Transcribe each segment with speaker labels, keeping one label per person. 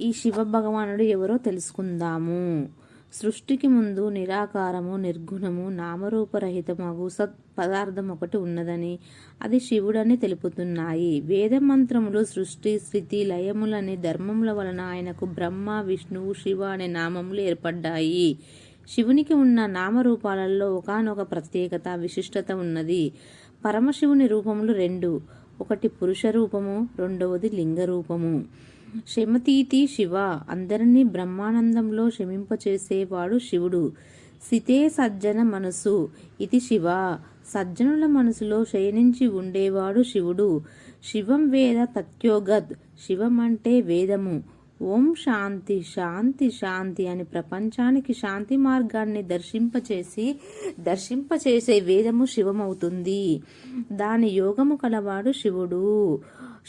Speaker 1: ఈ శివ భగవానుడు ఎవరో తెలుసుకుందాము. సృష్టికి ముందు నిరాకారము నిర్గుణము నామరూపరహితమగు సత్ పదార్థం ఒకటి ఉన్నదని అది శివుడని తెలుపుతున్నాయి. వేద మంత్రములు సృష్టి స్థితి లయములని ధర్మముల వలన ఆయనకు బ్రహ్మ విష్ణువు శివ అనే నామములు ఏర్పడ్డాయి. శివునికి ఉన్న నామరూపాలలో ఒకనొక ప్రత్యేకత విశిష్టత ఉన్నది. పరమశివుని రూపములు రెండు. ఒకటి పురుష రూపము రెండవది లింగ రూపము శమతీతి శివ. అందరినీ బ్రహ్మానందంలో శమింపచేసేవాడు శివుడు. సితే సజ్జన మనసు ఇది శివ. సజ్జనుల మనసులో శయనించి ఉండేవాడు శివుడు. శివం వేద తత్యోగద్ శివం అంటే వేదము. ఓం శాంతి శాంతి శాంతి అని ప్రపంచానికి శాంతి మార్గాన్ని దర్శింపచేసి దర్శింపచేసే వేదము శివమవుతుంది. దాని యోగము కలవాడు శివుడు.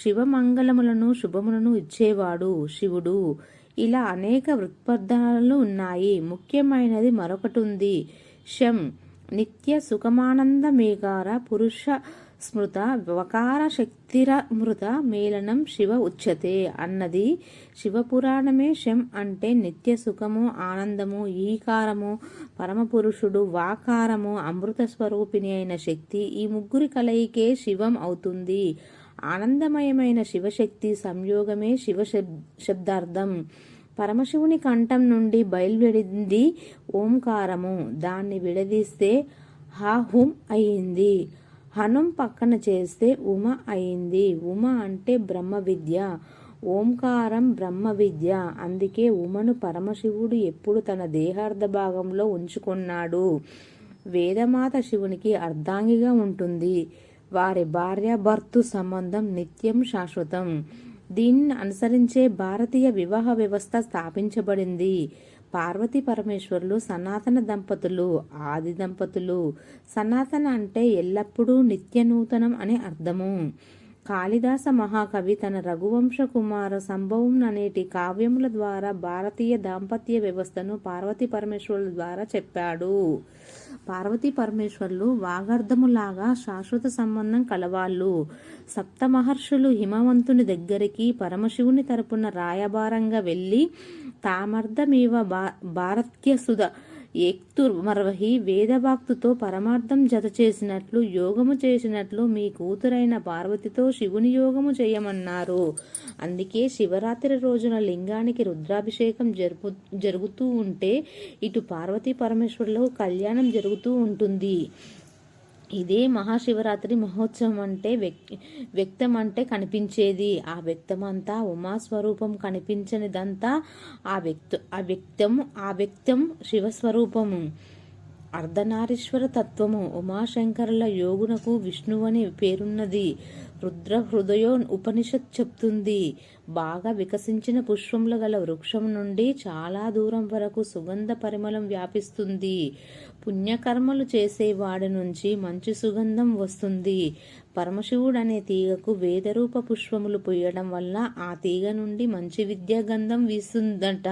Speaker 1: శివమంగళములను శుభములను ఇచ్చేవాడు శివుడు. ఇలా అనేక వృత్పర్థాలు ఉన్నాయి. ముఖ్యమైనది మరొకటి ఉంది శం నిత్య సుఖమానంద మేఘార పురుష స్మృత వకార శక్తిర మృత మేళనం శివ ఉచ్యతే అన్నది శివపురాణమే. శం అంటే నిత్య సుఖము ఆనందము ఈకారము పరమపురుషుడు వాకారము అమృత స్వరూపిణి అయిన శక్తి. ఈ ముగ్గురి కలయికే శివం అవుతుంది. ఆనందమయమైన శివశక్తి సంయోగమే శివ శబ్దార్థం పరమశివుని కంఠం నుండి బయలువెడింది ఓంకారము. దాన్ని విడదీస్తే హా హుం అయింది. హనుం పక్కన చేస్తే ఉమ అయింది. ఉమ అంటే బ్రహ్మ విద్య ఓంకారం బ్రహ్మ విద్య అందుకే ఉమను పరమశివుడు ఎప్పుడు తన దేహార్థ భాగంలో ఉంచుకున్నాడు. వేదమాత శివునికి అర్ధాంగిగా ఉంటుంది. వారి భార్యాభర్తృ సంబంధం నిత్యం శాశ్వతం. దీన్ని అనుసరించే భారతీయ వివాహ వ్యవస్థ స్థాపించబడింది. పార్వతీ పరమేశ్వరులు సనాతన దంపతులు ఆది దంపతులు. సనాతన అంటే ఎల్లప్పుడూ నిత్య నూతనం అనే అర్థము. కాళిదాస మహాకవి తన రఘువంశ కుమార సంభవం అనేటి కావ్యముల ద్వారా భారతీయ దాంపత్య వ్యవస్థను పార్వతీ పరమేశ్వరుల ద్వారా చెప్పాడు. పార్వతీ పరమేశ్వర్లు వాగర్ధములాగా శాశ్వత సంబంధం కలవాళ్ళు. సప్త మహర్షులు హిమవంతుని దగ్గరికి పరమశివుని తరపున రాయబారంగా వెళ్ళి తామర్థమీవ భా భారత్య సుధ మరవహి వేదభక్తుతో పరమార్థం జత చేసినట్లు యోగము చేసినట్లు మీ కూతురైన పార్వతితో శివుని యోగము చేయమన్నారు. అందుకే శివరాత్రి రోజున లింగానికి రుద్రాభిషేకం జరుపు జరుగుతూ ఉంటే ఇటు పార్వతీ పరమేశ్వరులకు కళ్యాణం జరుగుతూ ఉంటుంది. ఇదే మహాశివరాత్రి మహోత్సవం అంటే వ్యక్తం అంటే కనిపించేది. ఆ వ్యక్తమంతా ఉమాస్వరూపం కనిపించనిదంతా ఆ వ్యక్త ఆ వ్యక్తం ఆ వ్యక్తం శివస్వరూపము. అర్ధనారీశ్వర తత్వము. ఉమాశంకరుల యోగునకు విష్ణువని పేరున్నది. రుద్ర హృదయో ఉపనిషత్ చెప్తుంది బాగా వికసించిన పుష్పములు గల వృక్షం నుండి చాలా దూరం వరకు సుగంధ పరిమళం వ్యాపిస్తుంది. పుణ్యకర్మలు చేసేవాడి నుంచి మంచి సుగంధం వస్తుంది. పరమశివుడు అనే తీగకు వేదరూప పుష్పములు పూయడం వల్ల ఆ తీగ నుండి మంచి విద్యా గంధం వీస్తుందట.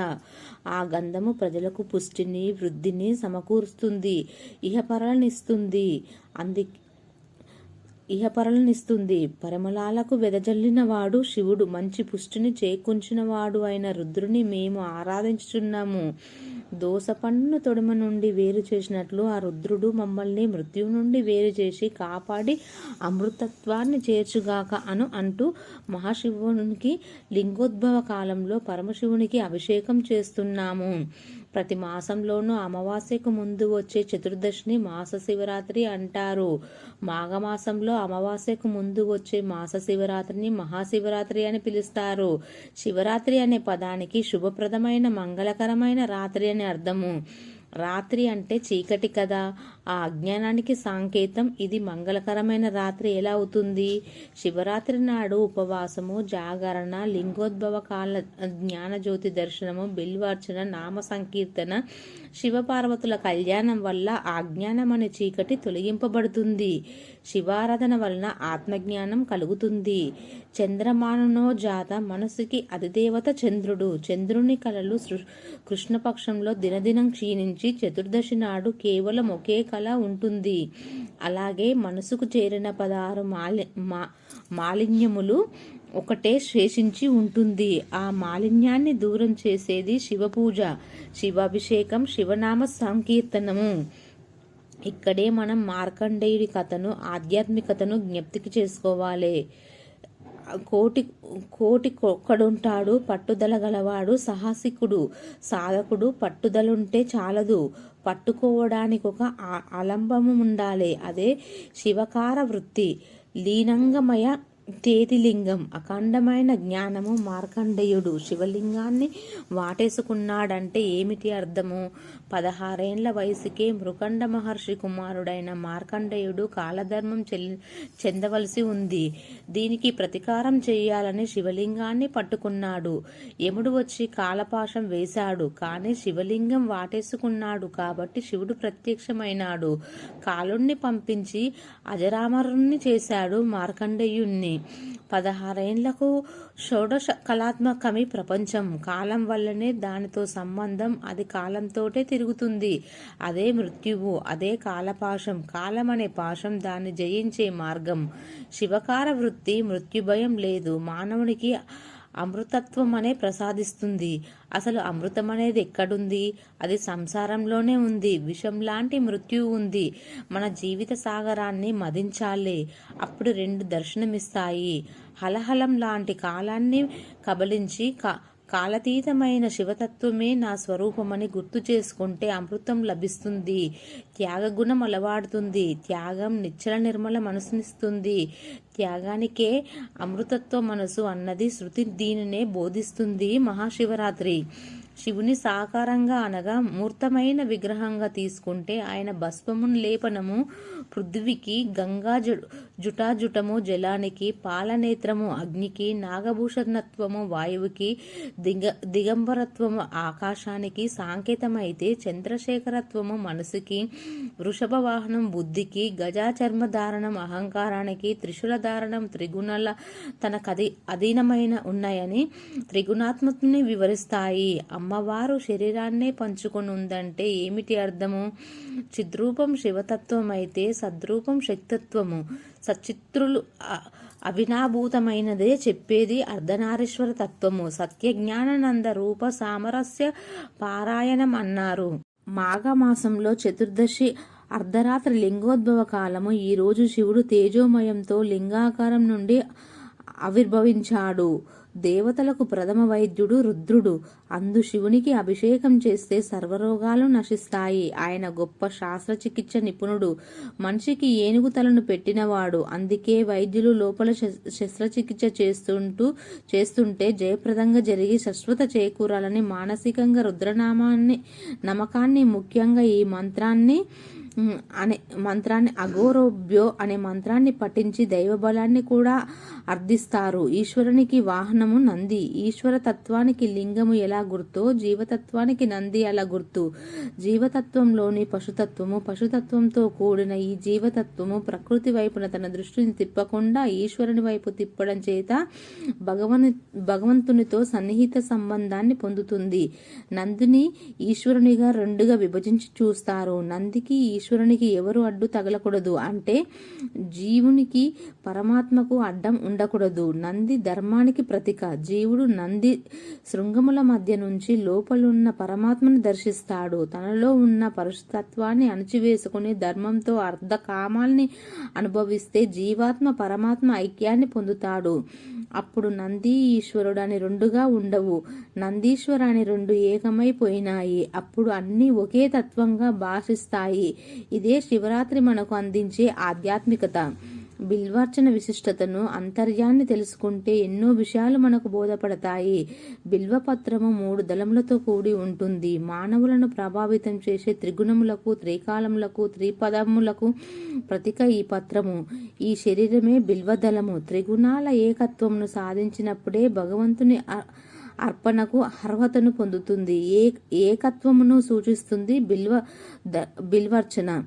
Speaker 1: ఆ గంధము ప్రజలకు పుష్టిని వృద్ధిని సమకూరుస్తుంది ఇహపరలనిస్తుంది. అందు ఇహపరలనిస్తుంది. పరమలాలకు వెదజల్లినవాడు శివుడు. మంచి పుష్టిని చేకూర్చినవాడు అయిన రుద్రుని మేము ఆరాధించుచున్నాము. దోసపన్ను తొడమ నుండి వేరు చేసినట్లు ఆ రుద్రుడు మమ్మల్ని మృత్యు నుండి వేరు చేసి కాపాడి అమృతత్వాన్ని చేర్చుగాక అను అంటూ మహాశివునికి లింగోద్భవ కాలంలో పరమశివునికి అభిషేకం చేస్తున్నాము. ప్రతి మాసంలోనూ అమావాస్యకు ముందు వచ్చే చతుర్దశిని మాస శివరాత్రి అంటారు. మాఘమాసంలో అమావాస్యకు ముందు వచ్చే మాస శివరాత్రిని మహాశివరాత్రి అని పిలుస్తారు. శివరాత్రి అనే పదానికి శుభప్రదమైన మంగళకరమైన రాత్రి అని అర్థము. రాత్రి అంటే చీకటి కదా. ఆ అజ్ఞానానికి సాంకేతం. ఇది మంగళకరమైన రాత్రి. ఎలా అవుతుంది? శివరాత్రి నాడు ఉపవాసము జాగరణ లింగోద్భవ కాల జ్ఞానజ్యోతి దర్శనము బిల్వార్చన నామ సంకీర్తన శివపార్వతుల కళ్యాణం వల్ల ఆజ్ఞానం అనే చీకటి తొలగింపబడుతుంది. శివారాధన వలన ఆత్మజ్ఞానం కలుగుతుంది. చంద్రమాననో జాత మనసుకి అధిదేవత చంద్రుడు. చంద్రుని కళలు కృష్ణపక్షంలో దినదినం క్షీణించి చతుర్దశి నాడు కేవలం ఒకే కళ ఉంటుంది. అలాగే మనసుకు చేరిన పదహారు మాలి మా మాలిన్యములు ఒకటే శేషించి ఉంటుంది. ఆ మాలిన్యాన్ని దూరం చేసేది శివపూజ శివాభిషేకం శివనామ సంకీర్తనము. ఇక్కడే మనం మార్కండేయుడి కథను ఆధ్యాత్మికతను జ్ఞప్తికి చేసుకోవాలి. కోటి కోటి ఒక్కడుంటాడు పట్టుదల గలవాడు సాహసికుడు సాధకుడు పట్టుదలుంటే చాలదు. పట్టుకోవడానికి ఒక అలంబము ఉండాలి అదే శివకార వృత్తి. లీనంగమయ తేతిలింగం అఖండమైన జ్ఞానము మార్కండేయుడు. శివలింగాన్ని వాటేసుకున్నాడంటే ఏమిటి అర్థము? పదహారేండ్ల వయసుకే మృకండ మహర్షి కుమారుడైన మార్కండేయుడు కాలధర్మం చెందవలసి ఉంది. దీనికి ప్రతీకారం చేయాలని శివలింగాన్ని పట్టుకున్నాడు. యముడు వచ్చి కాలపాశం వేశాడు. కానీ శివలింగం వాటేసుకున్నాడు కాబట్టి శివుడు ప్రత్యక్షమైనాడు. కాలుణ్ణి పంపించి అజరామరుణ్ణి చేశాడు మార్కండేయుణ్ణి. పదహారేండ్లకు షోడశ కళాత్మకమి ప్రపంచం. కాలం వల్లనే దానితో సంబంధం అది కాలంతోటే తిరుగుతుంది. అదే మృత్యువు అదే కాలపాశం. కాలం అనే పాశం దాన్ని జయించే మార్గం. శివకార వృత్తి మృత్యుభయం లేదు. మానవునికి అమృతత్వం అనే ప్రసాదిస్తుంది. అసలు అమృతం అనేది ఎక్కడుంది? అది సంసారంలోనే ఉంది. విషం లాంటి మృత్యువు ఉంది. మన జీవిత సాగరాన్ని మదించాలి. అప్పుడు రెండు దర్శనమిస్తాయి. హలహలం లాంటి కాలాన్ని కబలించి కాలతీతమైన శివతత్వమే నా స్వరూపమని గుర్తు చేసుకుంటే అమృతం లభిస్తుంది. త్యాగగుణం అలవాడుతుంది త్యాగం నిచ్చల నిర్మల మనసునిస్తుంది. త్యాగానికే అమృతత్వ మనసు అన్నది శృతి దీనినే బోధిస్తుంది మహాశివరాత్రి. శివుని సాకారంగా అనగా మూర్తమైన విగ్రహంగా తీసుకుంటే ఆయన భస్మమును లేపనము పృథ్వీకి గంగా జుటాజుటము జలానికి పాలనేత్రము అగ్నికి నాగభూషణత్వము వాయువుకి దిగ దిగంబరత్వము ఆకాశానికి సాంకేతమైతే చంద్రశేఖరత్వము మనసుకి వృషభ వాహనం బుద్ధికి గజాచర్మ ధారణం అహంకారానికి త్రిశూల ధారణం త్రిగుణాల తన అధీనమైన ఉన్నాయని త్రిగుణాత్మకుని వివరిస్తాయి. అమ్మవారు శరీరాన్నే పంచుకొని ఉందంటే ఏమిటి అర్థము? చిద్రూపం శివతత్వం అయితే సద్రూపం శక్తిత్వము సచిత్రులు అవినాభూతమైనదే చెప్పేది అర్ధనారీశ్వర తత్వము. సత్యజ్ఞానానంద రూప సామరస్య పారాయణం అన్నారు. మాఘమాసంలో చతుర్దశి అర్ధరాత్రి లింగోద్భవ కాలము. ఈరోజు శివుడు తేజోమయంతో లింగాకారం నుండి ఆవిర్భవించాడు. దేవతలకు ప్రథమ వైద్యుడు రుద్రుడు. అందు శివునికి అభిషేకం చేస్తే సర్వరోగాలు నశిస్తాయి. ఆయన గొప్ప శాస్త్రచికిత్స నిపుణుడు. మనిషికి ఏనుగు తలను పెట్టినవాడు. అందుకే వైద్యులు లోపల శస్త్రచికిత్స చేస్తుంటూ చేస్తుంటే జయప్రదంగా జరిగి శాశ్వత చేకూరాలని మానసికంగా రుద్రనామాన్ని నమ్మకాన్ని ముఖ్యంగా ఈ మంత్రాన్ని అనే మంత్రాన్ని అఘోరోభ్యో అనే మంత్రాన్ని పఠించి దైవబలాన్ని కూడా అర్థిస్తారు. ఈశ్వరునికి వాహనము నంది. ఈశ్వర తత్వానికి లింగము ఎలా గుర్తో? జీవతత్వానికి నంది అలా గుర్తు? జీవతత్వంలోని పశుతత్వము పశుతత్వంతో కూడిన ఈ జీవతత్వము ప్రకృతి వైపున తన దృష్టిని తిప్పకుండా ఈశ్వరుని వైపు తిప్పడం చేత భగవన్ భగవంతునితో సన్నిహిత సంబంధాన్ని పొందుతుంది. నందిని ఈశ్వరునిగా రెండుగా విభజించి చూస్తారు. నందికి ఈశ్వరునికి ఎవరు అడ్డు తగలకూడదు అంటే జీవునికి పరమాత్మకు అడ్డం ఉండకూడదు. నంది ధర్మానికి ప్రతీక. జీవుడు నంది శృంగముల మధ్య నుంచి లోపలున్న పరమాత్మను దర్శిస్తాడు. తనలో ఉన్న పరుషతత్వాన్ని అణచివేసుకుని ధర్మంతో అర్ధ కామాల్ని అనుభవిస్తే జీవాత్మ పరమాత్మ ఐక్యాన్ని పొందుతాడు. అప్పుడు నంది ఈశ్వరుడు అని రెండుగా ఉండవు. నందీశ్వర అని రెండు ఏకమైపోయినాయి. అప్పుడు అన్నీ ఒకే తత్వంగా భాషిస్తాయి. ఇదే శివరాత్రి మనకు అందించే ఆధ్యాత్మికత. బిల్వార్చన విశిష్టతను అంతర్యాన్ని తెలుసుకుంటే ఎన్నో విషయాలు మనకు బోధపడతాయి. బిల్వపత్రము మూడు దళములతో కూడి ఉంటుంది. మానవులను ప్రభావితం చేసే త్రిగుణములకు త్రికాలములకు త్రిపదములకు ప్రతిక ఈ పత్రము. ఈ శరీరమే బిల్వదళము. త్రిగుణాల ఏకత్వమును సాధించినప్పుడే భగవంతుని అర్పణకు అర్హతను పొందుతుంది. ఏ ఏకత్వమును సూచిస్తుంది బిల్వ ద బిల్వర్చన.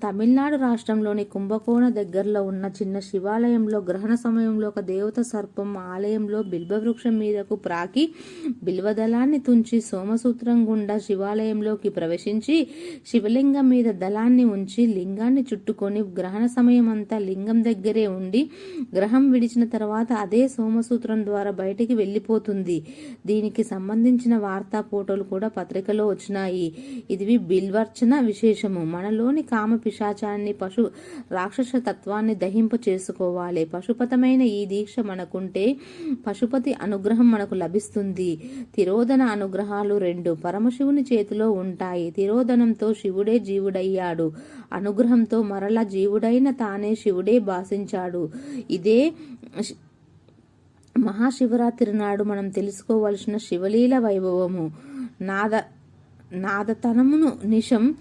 Speaker 1: తమిళనాడు రాష్ట్రంలోని కుంభకోణ దగ్గరలో ఉన్న చిన్న శివాలయంలో గ్రహణ సమయంలో ఒక దేవత సర్పం ఆలయంలో బిల్వవృక్షం మీదకు ప్రాకి బిల్వదళాన్ని తుంచి సోమసూత్రం గుండా శివాలయంలోకి ప్రవేశించి శివలింగం మీద దళాన్ని ఉంచి లింగాన్ని చుట్టుకొని గ్రహణ సమయం అంతా లింగం దగ్గరే ఉండి గ్రహం విడిచిన తర్వాత అదే సోమసూత్రం ద్వారా బయటికి వెళ్ళిపోతుంది. దీనికి సంబంధించిన వార్తా ఫోటోలు కూడా పత్రికలో వచ్చినాయి. ఇది బిల్వర్చన విశేషము. మనలోని కామ పిశాచాన్ని పశు రాక్షస తత్వాన్ని దహింప చేసుకోవాలి. పశుపతమైన ఈ దీక్ష మనకుంటే పశుపతి అనుగ్రహం మనకు లభిస్తుంది. తిరోధన అనుగ్రహాలు రెండు. పరమశివుని చేతిలో ఉంటాయి. తిరోధనంతో శివుడే జీవుడయ్యాడు. అనుగ్రహంతో మరల జీవుడైన తానే శివుడే భాషించాడు. ఇదే మహాశివరాత్రి నాడు మనం తెలుసుకోవలసిన శివలీల వైభవము. నాద నాదతనమును నిషం